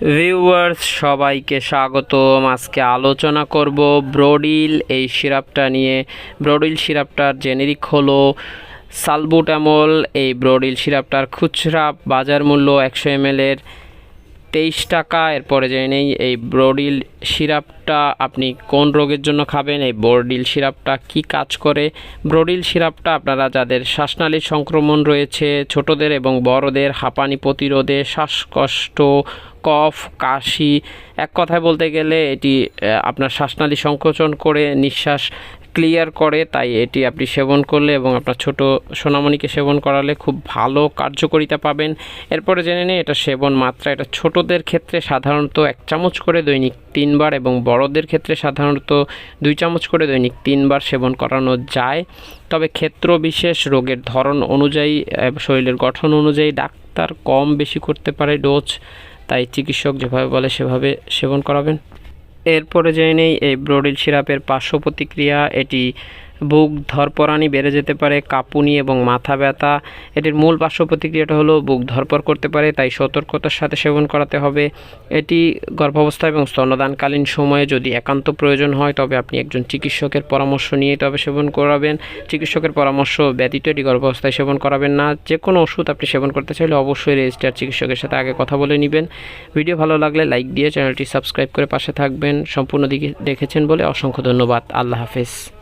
Viewers সবাইকে স্বাগতম। আজকে আলোচনা করব ব্রোডিল এই সিরাপটা নিয়ে। ব্রোডিল সিরাপটার জেনেরিক হলো সালবুটামল এই ব্রোডিল সিরাপটার খুচরা বাজার মূল্য একশো এম এর তেইশ টাকা। এরপরে জেনে নেই, এই ব্রোডিল সিরাপটা আপনি কোন রোগের জন্য খাবেন? এই ব্রোডিল সিরাপটা কি কাজ করে? ব্রোডিল সিরাপটা আপনারা যাদের শ্বাসনালীর সংক্রমণ রয়েছে, ছোটদের এবং বড়দের, হাঁপানি প্রতিরোধে, শ্বাসকষ্ট, কফ, কাশি, এক কথায় বলতে গেলে এটি আপনার শ্বাসনালী সংকোচন করে, নিঃশ্বাস ক্লিয়ার করে, তাই এটি আপনি সেবন করলে এবং আপনার ছোট সোনামণিকে সেবন করালে খুব ভালো কার্যকারিতা পাবেন। এরপরে জেনে নিই, এটা সেবন মাত্রা, এটা ছোটদের ক্ষেত্রে সাধারণত এক চামচ করে দৈনিক তিনবার এবং বড়দের ক্ষেত্রে সাধারণত দুই চামচ করে দৈনিক তিনবার সেবন করানো যায়। তবে ক্ষেত্র বিশেষ, রোগের ধরন অনুযায়ী শরীরের গঠন অনুযায়ী ডাক্তার কম বেশি করতে পারে ডোজ, তাই চিকিৎসক যেভাবে বলে সেভাবে সেবন করাবেন। এরপরে জেনে নেই এই ব্রোডিল সিরাপের পার্শ্ব প্রতিক্রিয়া এটি বুক ধরপরানি বেড়ে যেতে পারে, কাঁপুনি এবং মাথা ব্যথা। এটির মূল পার্শ্ব প্রতিক্রিয়াটা হলো বুক ধরপর করতে পারে, তাই সতর্কতার সাথে সেবন করাতে হবে। এটি গর্ভাবস্থা এবং স্তন্যদানকালীন সময়ে যদি একান্ত প্রয়োজন হয়, তবে আপনি একজন চিকিৎসকের পরামর্শ নিয়ে তবে সেবন করাবেন। চিকিৎসকের পরামর্শ ব্যতীত এটি গর্ভাবস্থায় সেবন করাবেন না। যে কোনো ওষুধ আপনি সেবন করতে চাইলে অবশ্যই রেজিস্টার চিকিৎসকের সাথে আগে কথা বলে নেবেন। ভিডিও ভালো লাগলে লাইক দিয়ে চ্যানেলটি সাবস্ক্রাইব করে পাশে থাকবেন। সম্পূর্ণ দিকে দেখেছেন বলে অসংখ্য ধন্যবাদ। আল্লাহ হাফেজ।